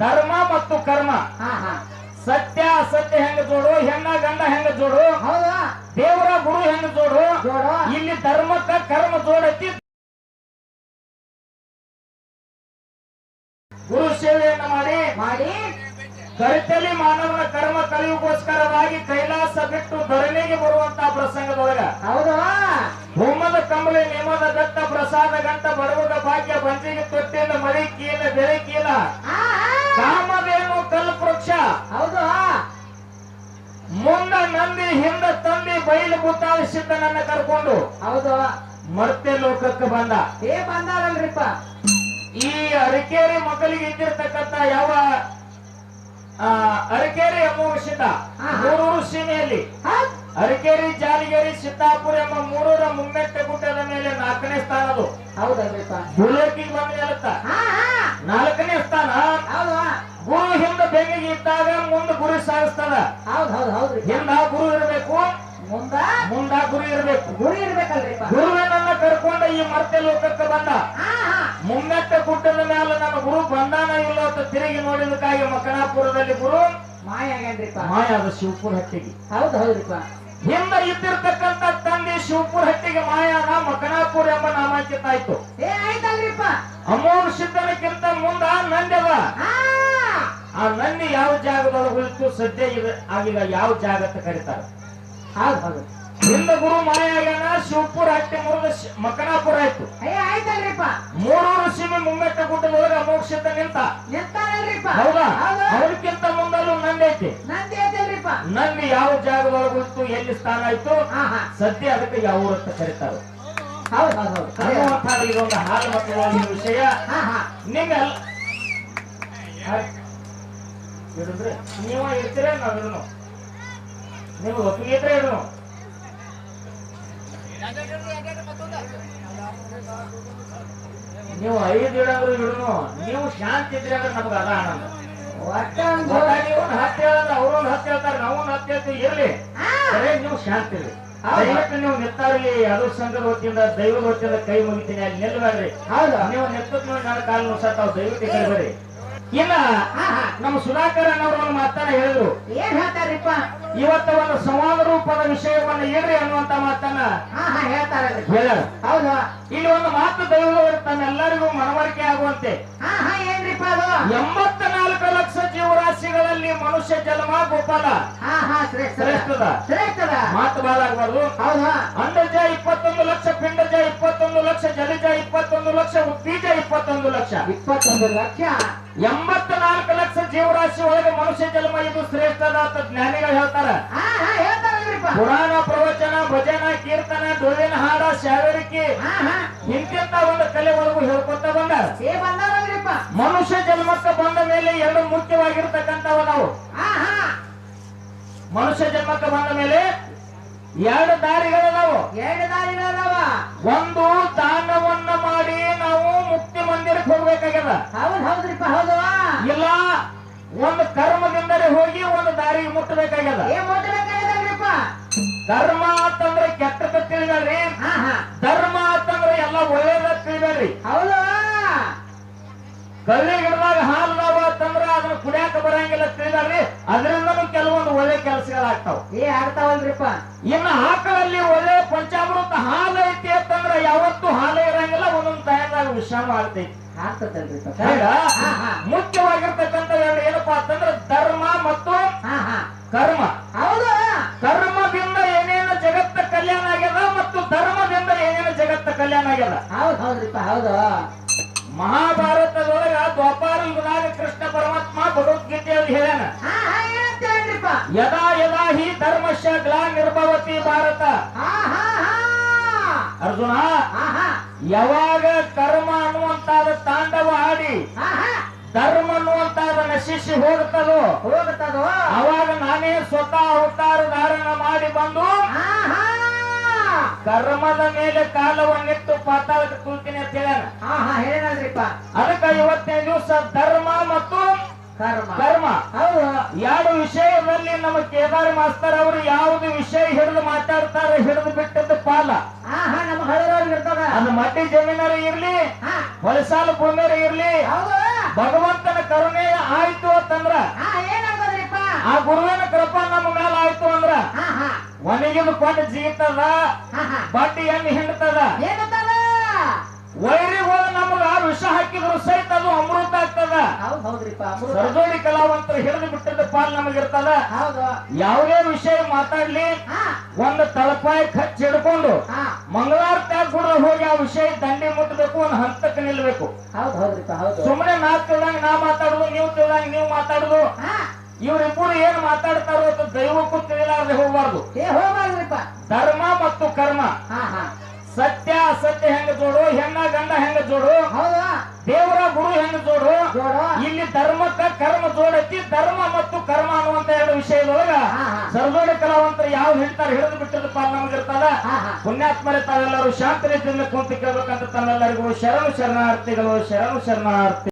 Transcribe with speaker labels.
Speaker 1: ಧರ್ಮ ಮತ್ತು ಕರ್ಮ.
Speaker 2: ಹಾ ಹಾ.
Speaker 1: ಸತ್ಯ ಅಸತ್ಯ ಹೆಂಗ ಜೋಡು ಹೆಣ್ಣ ಗಂಡ ಹೆಂಗ ಜೋಡು? ದೇವರ ಗುರು ಹೆಂಗ ಜೋಡು? ಇಲ್ಲಿ ಧರ್ಮಕ್ಕ ಕರ್ಮ ಜೋಡತಿ. ಗುರು ಸೇವೆಯನ್ನ ಮಾಡಿ.
Speaker 2: ಮಾಡಿ.
Speaker 1: ಕರಿತಲಿ ಮಾನವನ ಕರ್ಮ ಕಲಿಯುಗೋಸ್ಕರವಾಗಿ ಕೈಲಾಸ ಬಿಟ್ಟು ಧರಣಿಗೆ ಬರುವಂತ ಪ್ರಸಂಗದೊಳಗ.
Speaker 2: ಹೌದಾ?
Speaker 1: ಹೋಮದ ಕಂಬಳಿ ನೇಮದ ದತ್ತ ಪ್ರಸಾದ ಗಂಟ ಬಡವದ ಭಾಗ್ಯ ಬಂಜಿಗೆ ತೊಟ್ಟಿನ ಮರಿ ಕೀಲ ಬೆಳೆ ಕೀಲ. ಕಾಮಧೇನು ಕಲ್ಪವೃಕ್ಷ.
Speaker 2: ಹೌದು.
Speaker 1: ಮುಂದ ನಂದಿ ಹಿಂದ ತಂದಿ ಬೈಲು ನನ್ನ ಕರ್ಕೊಂಡು
Speaker 2: ಹೌದು.
Speaker 1: ಮರ್ತೆ ಲೋಕಕ್ಕೆ ಬಂದ.
Speaker 2: ಏ ಬಂದಾರಲ್ರಿಪ್ಪ.
Speaker 1: ಈ ಅರಕೇರಿ ಮಕ್ಕಳಿಗೆ ಇದ್ದಿರ್ತಕ್ಕಂತ ಯಾವ ಆ, ಅರಕೇರಿ ಎಂಬ
Speaker 2: ಶಿತ.
Speaker 1: ಮೂರೂರು ಸೀಮೆಯಲ್ಲಿ. ಅರಕೇರಿ ಜಾಲಿಗೇರಿ ಸಿದ್ದಾಪುರ ಎಂಬ ಮೂರೂರ ಮುಮ್ಮೆಟ್ಟೆ ಗುಡ್ಡದ ಮೇಲೆ ನಾಲ್ಕನೇ ಸ್ಥಾನದು
Speaker 2: ಹೌದಲ್ರಿಪ್ಪ.
Speaker 1: ಭೂಲೋಕಿಗೆ ಬಂದ ಮೇಲತ್ತ
Speaker 2: ಹಾ ಹಾ.
Speaker 1: ನಾಲ್ಕನೇ ಸ್ಥಾನ. ಇದ್ದಾಗ ಮುಂದೆ ಗುರಿ ಸಾಗಿಸ್ತಾನ
Speaker 2: ಹೌದ್ ಹೌದ್ ಹೌದ್ರಿ.
Speaker 1: ಹಿಂದ ಗುರು ಇರಬೇಕು
Speaker 2: ಮುಂದ
Speaker 1: ಮುಂದ ಗುರು ಇರಬೇಕು.
Speaker 2: ಗುರಿ ಇರ್ಬೇಕಲ್ರಿ
Speaker 1: ಗುರುವಿನನ್ನ ಕರ್ಕೊಂಡ ಈ ಮರ್ತೆ ಲೋಕಕ್ಕೆ ಬಂದ.
Speaker 2: ಹಾ ಹಾ.
Speaker 1: ಮುಮ್ಮೆಟ್ಟ ಗುಡ್ಡದ ಮೇಲೆ ನನ್ನ ಗುರು ಬಂದಾನ ಇಲ್ಲ ಅಂತ ತಿರುಗಿ ನೋಡಿದಕ್ಕಾಗಿ ಮಕನಾಪುರದಲ್ಲಿ ಗುರು
Speaker 2: ಮಾಯ ಆಗ್ಯಾನ್ರಿಪ್ಪ.
Speaker 1: ಮಾಯಾದ ಶಿವಪುರ ಹಟ್ಟಿಗೆ.
Speaker 2: ಹೌದ್ ಹೌದ್ರಿಪ್ಪ.
Speaker 1: ಹಿಂದ ಇದ್ದಿರ್ತಕ್ಕಂತ ತಂದೆ ಶಿವಪುರ ಹಟ್ಟಿಗೆ ಮಾಯಾದ ಮಕನಾಪುರ ಎಂಬ ನಾಮಾಂಕಿತ ಆಯ್ತು.
Speaker 2: ಏ ಆಯ್ತಲ್ರಿಪ್ಪ.
Speaker 1: ಅಮೋಘ ಸಿದ್ಧನಕ್ಕಿಂತ ಮುಂದ ನಂದೆದ
Speaker 2: ಹಾ.
Speaker 1: ಆ ನನ್ನ ಯಾವ ಜಾಗದೊಳಗೆ ಉಳಿತು ಸದ್ಯ ಆಗಿಲ್ಲ ಯಾವ ಜಾಗ ಅಂತ ಕರೀತಾರೆ
Speaker 2: ಹೌದ್ ಹೌದು
Speaker 1: ಗುರು ಮನೆ ಆಗ್ಯಾನ ಶಿವಪುರ ಹಟ್ಟಿ ಮುರಿದ ಮಕನಾಪುರ ಆಯ್ತು
Speaker 2: ಆಯ್ತಲ್ರಿಪ್ಪ
Speaker 1: ಮೂರೂರು ಸೀಮೆ ಮುಮ್ಮೆಟ್ಟ ಗುಡ್ಡದೊಳಗೆ ಅಮೋಕ್ಷಿತ ನಿಂತ
Speaker 2: ನಿಂತಾನಲ್ರಿಪ್ಪ
Speaker 1: ಹೌದಾ ಅವರಿಗಿಂತ ಮುಂದಲ್ಲೂ ನಂದಿ ಐತಿ
Speaker 2: ನಂದಿ ಐತಲ್ರಿಪ್ಪ
Speaker 1: ನಂದಿ ಯಾವ ಜಾಗದೊಳಗೆ ಉಳಿತು ಎಲ್ಲಿ ಸ್ಥಾನ ಆಯ್ತು ಸದ್ಯ ಅದಕ್ಕೆ ಯಾವ ಊರು ಅಂತ ಕರೀತಾರೆ ಇದೊಂದು ಹಾಲು ಮಕ್ಕಳ ವಿಷಯ ನಿಮ್ಮೆಲ್ಲ ಹಿಡಿದ್ರೆ ನೀವ ಇರ್ತೀರ ನಾವ್ ಇಡನು ನೀವು ಒಪ್ಪಿಗೆ ಇದ್ರೆ ಇರೋ ನೀವು ಐದು ಇಡಂದ್ರು ಇಡನು ನೀವು ಶಾಂತಿ ಇದ್ರೆ ಅಂದ್ರೆ ನಮ್ಗೆ ಅದ ಆನಂದ.
Speaker 2: ಒಟ್ಟ ಒಂದ್
Speaker 1: ಗೊತ್ತಾ ನೀವು ಒಂದು ಹತ್ತು ಹೇಳಿದ್ರೆ ಅವ್ರೊಂದು ಹತ್ತು ಹೇಳ್ತಾರೆ ನಾವೊಂದು ಹತ್ತು ಹೇಳ್ತೀವಿ ಇರ್ಲಿ. ಸರಿ ನೀವು ಶಾಂತಿ ಇರ್ಲಿ. ದಯವಿಟ್ಟು ನೀವು ನಿತ್ತಾರಿಗೆ ಅದು ಸಂಘದ ವತಿಯಿಂದ ದೈವದ ವತಿಯಿಂದ ಕೈ ಮುಗಿತೀನಿ ಅಲ್ಲಿ ನಿಲ್ಬೇಡ್ರಿ.
Speaker 2: ಹೌದು.
Speaker 1: ನೀವು ನೋಡಿ ನನ್ನ ಕಾಲು ನುಸಾತಾವ್ ದಯವಿಟ್ಟು ಈ
Speaker 2: ಹಾ
Speaker 1: ನಮ್ಮ ಸುಧಾಕರ್ ಅನ್ನೋರು ಮಾತನ್ನ ಹೇಳಿದ್ರು.
Speaker 2: ಏನ್ ಹೇಳ್ತಾರಪ್ಪ?
Speaker 1: ಇವತ್ತ ಒಂದು ಸಂವಾದ ರೂಪದ ವಿಷಯವನ್ನ ಏನ್ರಿ ಅನ್ನುವಂತ ಮಾತನ್ನ ಹೇಳ್ತಾರ
Speaker 2: ಹೌದು.
Speaker 1: ಇಲ್ಲಿ ಒಂದು ಮಾತು ದೈವದವರು ತನ್ನೆಲ್ಲರಿಗೂ ಮನವರಿಕೆ ಆಗುವಂತೆ.
Speaker 2: ಏನ್ರಿಪ್ಪ ಅದು?
Speaker 1: ಎಂಬತ್ತ ನಾಲ್ಕು ಲಕ್ಷ ಜೀವರಾಶಿಗಳಲ್ಲಿ ಮನುಷ್ಯ ಜನ್ಮ ಗೋಪಾಲ. ಶ್ರೇಷ್ಠದ.
Speaker 2: ಶ್ರೇಷ್ಠದ.
Speaker 1: ಮಾತು ಬಾಳ
Speaker 2: ಹೌದಾ.
Speaker 1: ಅಂದಜ ಅಂಡಜ ಇಪ್ಪತ್ತೊಂದು ಲಕ್ಷ ಪಿಂಡಜ ಲಕ್ಷ ಇಪ್ಪತ್ತೊಂದು ಲಕ್ಷ. ಎಂಬತ್ತ ನಾಲ್ಕು ಲಕ್ಷ ಜೀವರಾಶಿ ಒಳಗೆ ಮನುಷ್ಯ ಜನ್ಮ ಇದು ಶ್ರೇಷ್ಠದ ಅಂತ ಜ್ಞಾನಿಗಳು ಹೇಳ್ತಾರ. ಪುರಾಣ ಪ್ರವಚನ ಭಜನ ಕೀರ್ತನ ಡೊಳ್ಳಿನ ಹಾಡ ಶಾವರಿಕೆ. ಇಂತಿಂತ ಒಂದು ಕಲೆ ಒಳಗೂ ಹೇಳ್ಕೊತ
Speaker 2: ಬಂದ
Speaker 1: ಮನುಷ್ಯ ಜನ್ಮಕ್ಕೆ ಬಂದ ಮೇಲೆ ಎರಡು ಮುಖ್ಯವಾಗಿರ್ತಕ್ಕಂಥವ ನಾವು ಮನುಷ್ಯ ಜನ್ಮಕ್ಕೆ ಬಂದ ಮೇಲೆ ಎರಡು ದಾರಿಗಳದಾವು.
Speaker 2: ಎರಡು ದಾರಿಗಳದಾವ.
Speaker 1: ಒಂದು ದಾನವನ್ನ ಮುಕ್ತಿ ಮಂದಿರಕ್ಕೆ ಹೋಗ್ಬೇಕಾಗ್ಯದ?
Speaker 2: ಹೌದ್ ಹೌದ್ರಿಪ್ಪ ಹೌದು.
Speaker 1: ಇಲ್ಲ ಒಂದು ಕರ್ಮದಿಂದಲೇ ಹೋಗಿ ಒಂದು ದಾರಿ ಮುಟ್ಟಬೇಕಾಗ್ಯದ
Speaker 2: ಏ ಮುಟ್ಟಬೇಕಾಗಿದಲ್ರಿಪ್ಪ
Speaker 1: ಧರ್ಮ ಅಂತಂದ್ರೆ ಕೆಟ್ಟದ
Speaker 2: ತಿಳಿದ್ರಿ
Speaker 1: ಧರ್ಮ ಅಂತಂದ್ರೆ ಎಲ್ಲ ಒಳ್ಳೇದ ತಿಳಿದ್ರಿ
Speaker 2: ಹೌದು.
Speaker 1: ಕಲ್ಲಿ ಗಿಡದಾಗ ಹಾಲು ನಾವ ಅಂತಂದ್ರ ಅದನ್ನ ಕುಡಿಯಾಕ ಬರಂಗಿಲ್ಲ ತಿಳಿದ್ರಿ ಅದರಿಂದನೂ ಕೆಲವೊಂದು ಒಳ್ಳೆ ಕೆಲಸಗಳಾಗ್ತಾವ.
Speaker 2: ಏ ಆಗ್ತಾವಲ್ರಿಪ್ಪ.
Speaker 1: ಇನ್ನು ಆಕಳಲ್ಲಿ ಒಳ್ಳೆ ಪಂಚಾಮೃತ ಹಾಲು ಐತಿ ಅಂತಂದ್ರ ಯಾವತ್ತೂ ಹಾಲು ಇರಂಗಿಲ್ಲ. ವಿಷಾನು ಆಗ್ತೈತಿ
Speaker 2: ಹಾ
Speaker 1: ಮುಖ್ಯವಾಗಿರ್ತಕ್ಕಂಥ ಎರಡು ಏನಪ್ಪಾ ಅಂತಂದ್ರೆ ಧರ್ಮ ಮತ್ತು ಕರ್ಮ.
Speaker 2: ಹೌದು
Speaker 1: ಕರ್ಮದಿಂದ ಏನೇನು ಜಗತ್ತ ಕಲ್ಯಾಣ ಆಗ್ಯದ ಮತ್ತು ಧರ್ಮದಿಂದ ಏನೇನು ಜಗತ್ತ ಕಲ್ಯಾಣ ಆಗ್ಯದ?
Speaker 2: ಹೌದ್ ಹೌದ್ರಿಪ್ಪ ಹೌದು.
Speaker 1: ಮಹಾಭಾರತದೊಳಗ ದ್ವಾಪಾರ ಯುಗದಾಗ ಕೃಷ್ಣ ಪರಮಾತ್ಮ ಭಗವದ್ಗೀತೆಯಲ್ಲಿ ಹೇಳ್ಯಾನ.
Speaker 2: ಹಾ ಹಾ ಏನಂತೇಳ್ರಿಪ್ಪ
Speaker 1: ಯದಾ ಯದಾ ಹಿ ಧರ್ಮಶ
Speaker 2: ಗ್ಲಾ ನಿರ್ಭವತಿ ಭಾರತ.
Speaker 1: ಅರ್ಜುನ ಯಾವಾಗ ಕರ್ಮ ಅನ್ನುವಂತಾದ ತಾಂಡವ ಆಡಿ ಧರ್ಮ ಅನ್ನುವಂತಾದ ನಶಿಸಿ ಹೋಗುತ್ತದೋ?
Speaker 2: ಹೋಗುತ್ತದೋ?
Speaker 1: ಅವಾಗ ನಾನೇ ಸ್ವತಃ ಅವತಾರ ಧಾರಣ ಮಾಡಿ ಬಂದು ಕರ್ಮದ ಮೇಲೆ ಕಾಲವನ್ನಿಟ್ಟು ಪಾತಾಳಕ್ಕೆ ತುಳ್ತೀನಿ ಅಂತ ಹೇಳ್ಯಾನ.
Speaker 2: ಹಾ ಹಾ ಹೇಳಲ್ರಿಪ್ಪ
Speaker 1: ಅದಕ್ಕೆ ಇವತ್ತಿನ ದಿವಸ ಧರ್ಮ ಮತ್ತು
Speaker 2: ಕರ್ಮ.
Speaker 1: ಕರ್ಮ.
Speaker 2: ಹೌದು.
Speaker 1: ಎರಡು ವಿಷಯದಲ್ಲಿ ನಮ್ಮ ಕೇದಾರ್ ಮಾಸ್ತರ್ ಅವರು ಯಾವುದು ವಿಷಯ ಹಿಡಿದು ಮಾತಾಡ್ತಾರೆ
Speaker 2: ಹೊಲಸಾಲು
Speaker 1: ಭೂಮಿಯರ ಇರ್ಲಿ. ಭಗವಂತನ ಕರುಣೆ
Speaker 2: ಆಯ್ತು
Speaker 1: ಅಂತಂದ್ರ ಆ ಗುರುವಿನ
Speaker 2: ಕೃಪಾ
Speaker 1: ನಮ್ಮ ಮೇಲೆ ಆಯ್ತು ಅಂದ್ರ ಒಣಗಿದ
Speaker 2: ಕೊಟ್ಟು ಜೀತದ
Speaker 1: ಬಡ್ಡಿ ಹೆಣ್ಣು ಹಿಂಡ್ತದ?
Speaker 2: ವೈರಿ
Speaker 1: ಹೋದ ನಮಗ ವಿಷ ಹಾಕಿದ್ರು ಸಹಿತ ಅದು ಅಮೃತ ಆಗ್ತದ. ಸರ್ದೋಡಿ ಕಲಾವಂತರು ಹಿಡಿದು ಬಿಟ್ಟಿದ್ದ ಪಾಲ್ ನಮಗಿರ್ತದ. ಯಾವುದೇ ವಿಷಯ ಮಾತಾಡ್ಲಿ. ಒಂದು ತಲಪಾಯಿ ಖರ್ಚು ಹಿಡ್ಕೊಂಡು
Speaker 2: ಹಾ.
Speaker 1: ಮಂಗಳವಾರ ಕೂಡ ಹೋಗಿ ಆ ವಿಷಯ ದಂಡಿ ಮುಟ್ಟಬೇಕು ಒಂದು ಹಂತಕ್ಕೆ ನಿಲ್ಬೇಕು. ಸುಮ್ಮನೆ ನಾ ತಿಳ್ದಂಗ ನಾ ಮಾತಾಡುದು ನೀವು ತಿಳ್ದಂಗ ನೀವು ಮಾತಾಡುದು. ಇವರಿಬ್ಬರು ಏನ್ ಮಾತಾಡ್ತಾರೋ ಅಂತ ದೈವಕ್ಕೂ ತಿಳಿಲಾರದೆ ಹೋಗ್ಬಾರ್ದು. ಧರ್ಮ ಮತ್ತು ಕರ್ಮ.
Speaker 2: ಹಾ ಹಾ.
Speaker 1: ಸತ್ಯ ಅಸತ್ಯ ಹೆಂಗ ಜೋಡು ಹೆಣ್ಣ ಗಂಡ ಹೆಂಗ ಜೋಡು? ದೇವರ ಗುರು ಹೆಂಗ ಜೋಡು. ಇಲ್ಲಿ ಧರ್ಮಕ್ಕ ಕರ್ಮ ಜೋಡತಿ ಧರ್ಮ ಮತ್ತು ವಿಷಯದೊಳಗ ಸರ್ವೋಡ ಕಲಾವಂತರ ಯಾವ ಹೇಳ್ತಾರೆ ಹಿಡಿದು ಬಿಟ್ಟಿದ ಪಾಲ್ ನಮಗಿರ್ತದ ಪುಣ್ಯಾತ್ಮರೇ ತಾವೆಲ್ಲರೂ ಶಾಂತ ರೀತಿಯಿಂದ ಕುಂತು ಕೇಳ್ಬೇಕಂತ ತಮ್ಮೆಲ್ಲರಿಗೂ ಶರಣು ಶರಣಾರ್ಥಿಗಳು ಶರಣು ಶರಣಾರ್ಥಿ.